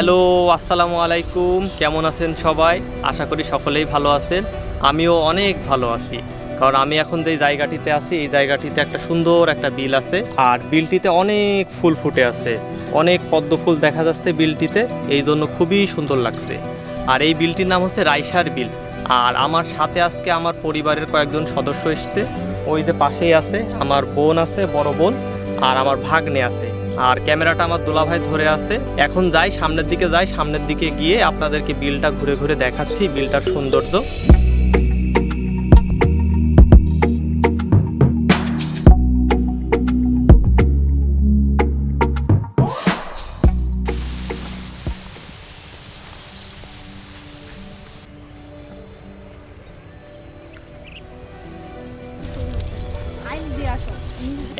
Hello, আসসালামু আলাইকুম। কেমন আছেন সবাই? আশা করি সকলেই ভালো আছেন। আমিও অনেক ভালো আছি। কারণ আমি এখন যে জায়গাটিতে আছি, এই জায়গাটিতে একটা সুন্দর একটা বিল আছে। আর বিলটিতে অনেক ফুল ফুটে আছে। অনেক পদ্ম ফুল দেখা যাচ্ছে বিলটিতে। এই জন্য খুবই সুন্দর লাগছে। আর এই বিলটির নাম হচ্ছে রাইসার বিল। আর আমার সাথে আজকে আমার পরিবারের কয়েকজন সদস্য এসছে। ওই যে পাশেই আছে, আমার বোন আছে, বড় বোন। আর আমার ভাগ্নে আছে। আর ক্যামেরাটা আমার দোলাভাই ধরে আছে। এখন যাই সামনের দিকে, যাই সামনের দিকে গিয়ে আপনাদেরকে বিলটা ঘুরে ঘুরে দেখাচ্ছি, বিলটার সৌন্দর্য।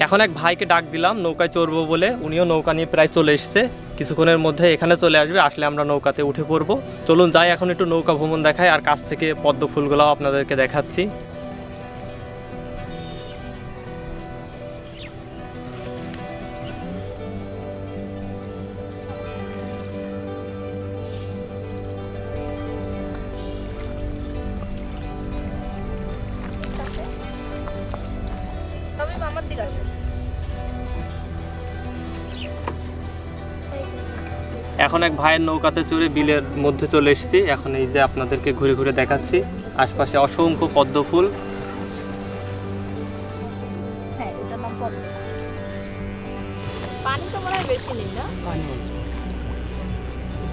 এখন এক ভাইকে ডাক দিলাম, নৌকায় চড়বো বলে। উনিও নৌকা নিয়ে প্রায় চলে এসছে। কিছুক্ষণের মধ্যে এখানে চলে আসবে, আসলে আমরা নৌকাতে উঠে পড়ব। চলুন যাই, এখন একটু নৌকা ভ্রমণ দেখাই, আর কাছ থেকে পদ্ম ফুলগুলো আপনাদেরকে দেখাচ্ছি। আসো এখন এক ভাইয়ের নৌকাতে চড়ে বিলের মধ্যে চলে এসেছি। এখন এই যে আপনাদেরকে ঘুরে ঘুরে দেখাচ্ছি। আশপাশে অসংখ্য পদ্ম ফুল হ্যাঁ পদ্ম। পানি তো মনে হয় বেশি নেই না? এখানে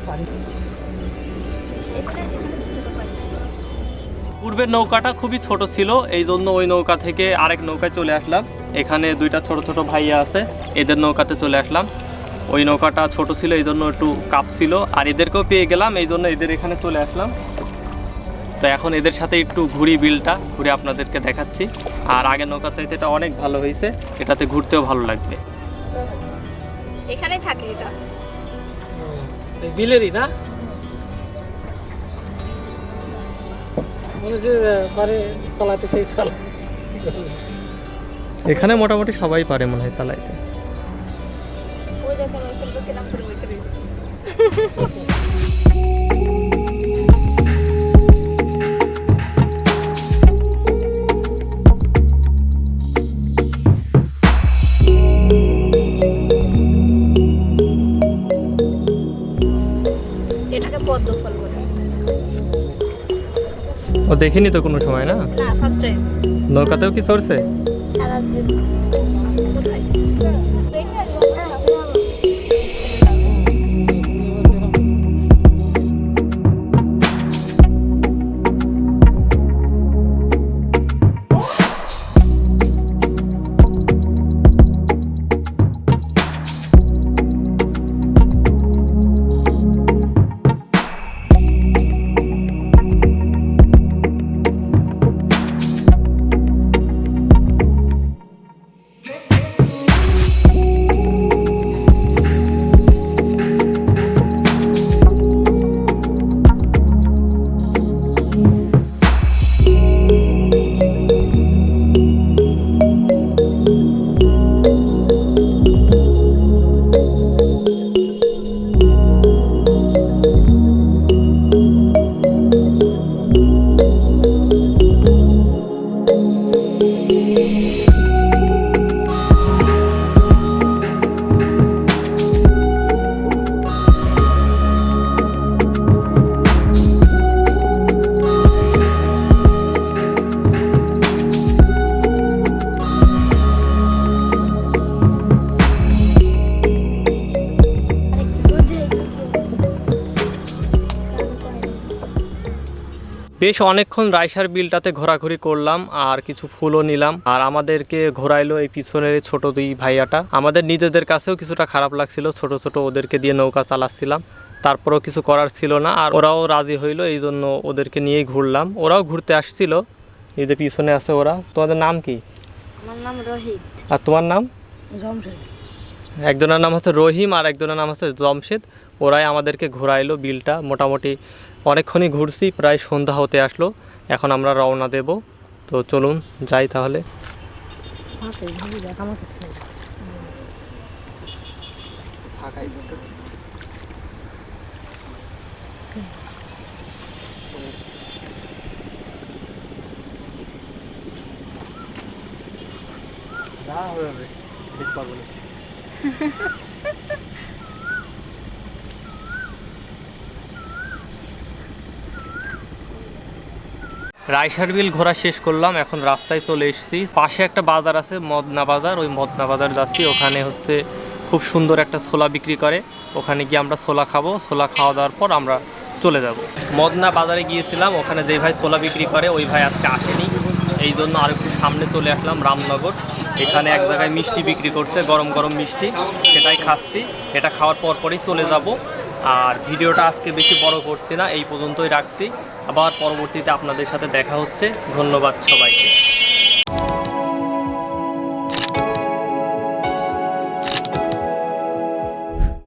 পানি পূর্বের নৌকাটা খুবই ছোট ছিল এই জন্য ওই নৌকা থেকে আরেক নৌকায় চলে আসলাম। এখানে দুইটা ছোট ছোট ভাইয়া আছে এদের নৌকাতে চলে আসলাম। ওই নৌকাটা ছোট ছিল এই জন্য একটু কাপ ছিল আর এদেরকেও পেয়ে গেলাম এই জন্য এদের এখানে চলে আসলাম। তো এখন এদের সাথে একটু ঘুরি বিলটা ঘুরে আপনাদেরকে দেখাচ্ছি। আর আগের নৌকা চাইতে এটা অনেক ভালো হয়েছে এটাতে ঘুরতেও ভালো লাগবে। এখানেই থাকে এটা। বিলেরই না? এখানে মোটামুটি সবাই পারে মনে হয় চালাইতে। এটাকে পদ্ম ফল ও দেখিনি তো কোনো সময় না? না ফার্স্ট টাইম নৌকাতেও কি চড়ছে সারাদিন। বেশ অনেকক্ষণ রাইসার বিলটাতে ঘোরাঘুরি করলাম আর কিছু ফুলও নিলাম। আর আমাদেরকে ঘোরাইলো এই পিছনের ছোট দুই ভাইয়াটা। আমাদের নিজেদের কাছেও কিছুটা খারাপ লাগছিল ছোট ছোট ওদেরকে দিয়ে নৌকা চালাচ্ছিলাম। তারপরেও কিছু করার ছিল না আর ওরাও রাজি হইল এই জন্য ওদেরকে নিয়েই ঘুরলাম। ওরাও ঘুরতে আসছিল এই যে পিছনে আছে ওরা। তোমাদের নাম কি? আমার নাম রোহিত। আর তোমার নাম? জমশেদ। একজনের নাম হচ্ছে রহিম আর একজনের নাম হচ্ছে জমশেদ। ওরাই আমাদেরকে ঘোরাইলো বিলটা। মোটামুটি অনেকক্ষণই ঘুরছি প্রায় সন্ধ্যা হতে আসলো। এখন আমরা রওনা দেব। তো চলুন যাই তাহলে। না ঠিক পারব রাইসার বিল ঘোরা শেষ করলাম, এখন রাস্তায় চলে এসেছি। পাশে একটা বাজার আছে, মদনা বাজার। ওই মদনা বাজার যাচ্ছি, ওখানে হচ্ছে খুব সুন্দর একটা ছোলা বিক্রি করে। ওখানে গিয়ে আমরা ছোলা খাব, ছোলা খাওয়া দাওয়ার পর আমরা চলে যাব। মদনা বাজারে গিয়েছিলাম, ওখানে যে ভাই ছোলা বিক্রি করে, ওই ভাই আজকে আসেনি। এই জন্য আর একটু সামনে চলে আসলাম, রামনগর। এখানে এক জায়গায় মিষ্টি বিক্রি করছে, গরম গরম মিষ্টি। সেটাই খাচ্ছি। এটা খাওয়ার পর পরই চলে যাব। আর ভিডিওটা আজকে বেশি বড় করছি না, এই পর্যন্তই রাখছি। আবার পরবর্তীতে আপনাদের সাথে দেখা হচ্ছে। ধন্যবাদ সবাইকে।